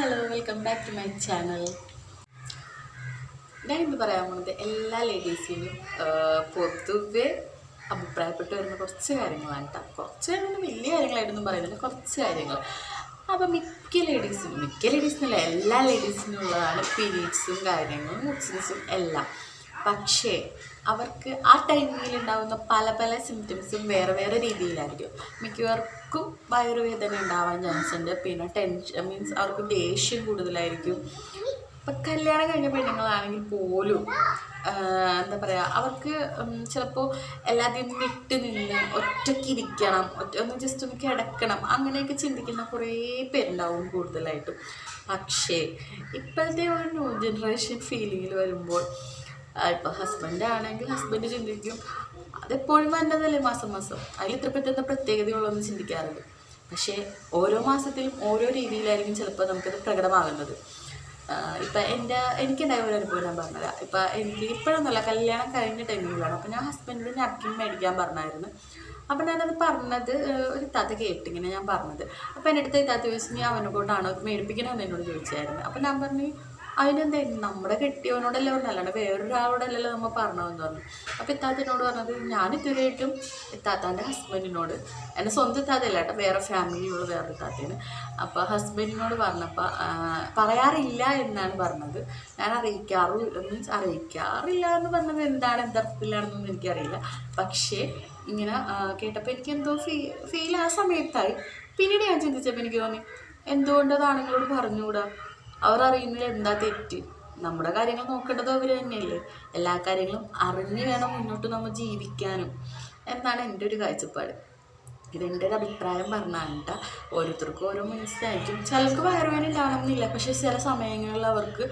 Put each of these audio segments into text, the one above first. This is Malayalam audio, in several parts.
Hello welcome back to my channel ഞാൻ ഇന്ന് പറയാൻ പോകുന്നത് എല്ലാ ലേഡീസിനും പൊതുവെ അഭിപ്രായപ്പെട്ട് വരുന്ന കുറച്ച് കാര്യങ്ങളാണ് കേട്ടോ കുറച്ച് കാര്യങ്ങൾ വലിയ കാര്യങ്ങളായിട്ടൊന്നും പറയുന്നില്ല കുറച്ച് കാര്യങ്ങൾ. അപ്പോൾ മിക്ക ലേഡീസിനും മിക്ക ലേഡീസിനല്ല എല്ലാ ലേഡീസിനും ഉള്ളതാണ് പീരീഡ്സും കാര്യങ്ങളും മുസ്ലിംസും എല്ലാം. പക്ഷേ അവർക്ക് ആ ടൈമിൽ ഉണ്ടാകുന്ന പല പല സിംറ്റംസും വേറെ വേറെ രീതിയിലായിരിക്കും. മിക്കവർക്കും വയറുവേദന ഉണ്ടാവാൻ ചാൻസ് ഉണ്ട്. പിന്നെ ടെൻഷൻ മീൻസ് അവർക്ക് ദേഷ്യം കൂടുതലായിരിക്കും. ഇപ്പം കല്യാണം കഴിഞ്ഞ പെണ്ണുങ്ങളാണെങ്കിൽ പോലും എന്താ പറയുക അവർക്ക് ചിലപ്പോൾ എല്ലാത്തിൽ നിന്നും വിട്ട് നിന്ന് ഒറ്റയ്ക്ക് ഇരിക്കണം ഒറ്റ ഒന്ന് ജസ്റ്റ് ഒന്ന് കിടക്കണം അങ്ങനെയൊക്കെ ചിന്തിക്കുന്ന കുറേ പേരുണ്ടാവും കൂടുതലായിട്ടും. പക്ഷേ ഇപ്പോഴത്തെ ഒരു ന്യൂ ജനറേഷൻ ഫീലിങ്ങിൽ വരുമ്പോൾ ഇപ്പോൾ ഹസ്ബൻഡ് ആണെങ്കിൽ ഹസ്ബൻഡ് ചിന്തിക്കും. അതെപ്പോഴും വന്നതല്ലേ മാസം മാസം. അതിൽ ഇത്ര പറ്റുന്ന പ്രത്യേകതകളൊന്നും ചിന്തിക്കാറുണ്ട് പക്ഷേ ഓരോ മാസത്തിലും ഓരോ രീതിയിലായിരിക്കും ചിലപ്പോൾ നമുക്കത് പ്രകടമാകുന്നത്. ഇപ്പം എന്റെ എനിക്കുണ്ടായ ഒരു അനുഭവം ഞാൻ പറഞ്ഞത് ഇപ്പം എനിക്ക് ഇപ്പോഴൊന്നുമല്ല കല്യാണം കഴിഞ്ഞ ടൈമിലാണ് അപ്പം ഞാൻ ഹസ്ബൻഡിനോട് നാപ്കിൻ മേടിക്കാൻ പറഞ്ഞായിരുന്നു. അപ്പം ഞാനത് പറഞ്ഞത് ഒരു താത്ത കേട്ടിങ്ങനെ ഞാൻ പറഞ്ഞത്. അപ്പം എന്റെ അടുത്ത് താത്ത ചോദിച്ചു നീ അവനെ കൊണ്ടാണോ മേടിപ്പിക്കണമെന്ന് എന്നോട് ചോദിച്ചായിരുന്നു. അപ്പം ഞാൻ പറഞ്ഞു അതിനെന്താ? നമ്മുടെ കെട്ടിയവനോടല്ലേ പറഞ്ഞു അല്ലാണ്ട് വേറൊരാളോടല്ലല്ലോ നമ്മൾ പറഞ്ഞതെന്ന് പറഞ്ഞു. അപ്പോൾ ഇത്താത്തനോട് പറഞ്ഞത് ഞാൻ ഇതുവരെയായിട്ടും ഇത്താത്താന്റെ ഹസ്ബൻഡിനോട് എന്റെ സ്വന്തം ഇത്താത്തല്ല കേട്ടോ വേറെ ഫാമിലിയുള്ള വേറൊരു ഇത്താത്തേന് അപ്പോൾ ഹസ്ബൻഡിനോട് പറഞ്ഞപ്പോൾ പറയാറില്ല എന്നാണ് പറഞ്ഞത്. ഞാൻ അറിയിക്കാറില്ല മീൻസ് അറിയിക്കാറില്ല എന്ന് പറഞ്ഞത് എന്താണ്? എന്തർത്ഥത്തിലാണെന്നൊന്നും എനിക്കറിയില്ല. പക്ഷേ ഇങ്ങനെ കേട്ടപ്പോൾ എനിക്ക് എന്തോ ഫീ ഫീൽ ആ സമയത്തായി. പിന്നീട് ഞാൻ ചിന്തിച്ചപ്പോൾ എനിക്ക് തോന്നി എന്തുകൊണ്ട് അത് പറഞ്ഞുകൂടാ? അവർ അറിയുന്നില്ല എന്താ തെറ്റ്? നമ്മുടെ കാര്യങ്ങൾ നോക്കേണ്ടത് അവർ തന്നെയല്ലേ? എല്ലാ കാര്യങ്ങളും അറിഞ്ഞ് വേണം മുന്നോട്ട് നമ്മൾ ജീവിക്കാനും. എന്നാണ് എന്റെ ഒരു കാഴ്ചപ്പാട്. ഇതെന്റെ ഒരു അഭിപ്രായം പറഞ്ഞാണ് കേട്ടോ. ഓരോരുത്തർക്കും ഓരോ മനസ്സിലായിരിക്കും. ചിലർക്ക് വയറുവേദന ഉണ്ടാവണമെന്നില്ല പക്ഷേ ചില സമയങ്ങളിൽ അവർക്ക്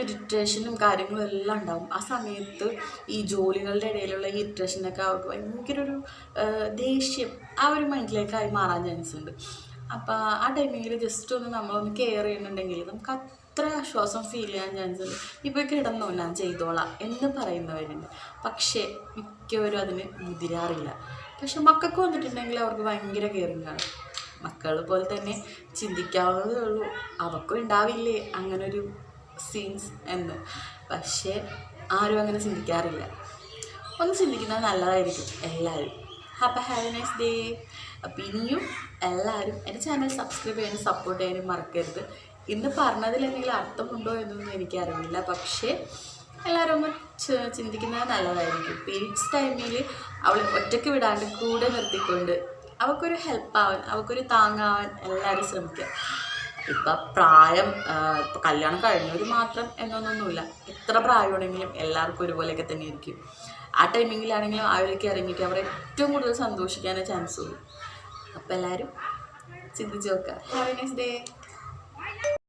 ഇറിറ്റേഷനും കാര്യങ്ങളും എല്ലാം ഉണ്ടാവും. ആ സമയത്ത് ഈ ജോലികളുടെ ഇടയിലുള്ള ഈ ഇറിറ്റേഷനൊക്കെ അവർക്ക് ഭയങ്കര ഒരു ദേഷ്യം ആ ഒരു മൈൻഡിലേക്കായി മാറാൻ ചാൻസ് ഉണ്ട് അപ്പോൾ ആ ടൈമിങ്ങിൽ ജസ്റ്റ് ഒന്ന് നമ്മളൊന്ന് കെയർ ചെയ്യുന്നുണ്ടെങ്കിൽ നമുക്ക് അത്ര ആശ്വാസം ഫീൽ ചെയ്യാൻ ചാൻസ് ഉണ്ട്. ഇപ്പോൾ കിടന്നു ഞാൻ ചെയ്തോളാം എന്ന് പറയുന്നവരുണ്ട്. പക്ഷേ മിക്കവരും അതിന് മുതിരാറില്ല. പക്ഷെ മക്കൾക്ക് വന്നിട്ടുണ്ടെങ്കിൽ അവർക്ക് ഭയങ്കര കെയറിങ് ആണ്. മക്കൾ പോലെ തന്നെ ചിന്തിക്കാവുന്നതേ ഉള്ളൂ. അവർക്കും ഉണ്ടാവില്ലേ അങ്ങനൊരു സീൻസ് എന്ന്. പക്ഷേ ആരും അങ്ങനെ ചിന്തിക്കാറില്ല. ഒന്ന് ചിന്തിക്കുന്നത് നല്ലതായിരിക്കും. എല്ലാവരും. അപ്പോൾ ഹാവ് എ നൈസ് ഡേ അപ്പോൾ ഇനിയും എല്ലാവരും എന്റെ ചാനൽ സബ്സ്ക്രൈബ് ചെയ്യാനും സപ്പോർട്ട് ചെയ്യാനും മറക്കരുത്. ഇന്ന് പറഞ്ഞതിൽ എന്തെങ്കിലും അർത്ഥമുണ്ടോ എന്നൊന്നും എനിക്കറിയില്ല. പക്ഷേ എല്ലാവരും ഒന്ന് ചിന്തിക്കുന്നത് നല്ലതായിരിക്കും. പീരീഡ്സ് ടൈമിൽ അവൾ ഒറ്റയ്ക്ക് വിടാണ്ട് കൂടെ നിർത്തിക്കൊണ്ട് അവൾക്കൊരു ഹെൽപ്പ് ആവാൻ അവൾക്കൊരു താങ്ങാവാൻ എല്ലാവരും ശ്രമിക്കുക. ഇപ്പം പ്രായം ഇപ്പം കല്യാണം കഴിഞ്ഞവർ മാത്രം എന്നൊന്നൊന്നുമില്ല. എത്ര പ്രായമുണ്ടെങ്കിലും എല്ലാവർക്കും ഒരുപോലെയൊക്കെ തന്നെ ആയിരിക്കും ആ ടൈമിങ്ങിലാണെങ്കിലും അവരൊക്കെ ഇറങ്ങിയിട്ട് അവർ ഏറ്റവും കൂടുതൽ സന്തോഷിക്കാനേ ചാൻസ് ഉള്ളൂ. അപ്പോൾ എല്ലാവരും ചിന്തിച്ച് നോക്കുക. Have A nice day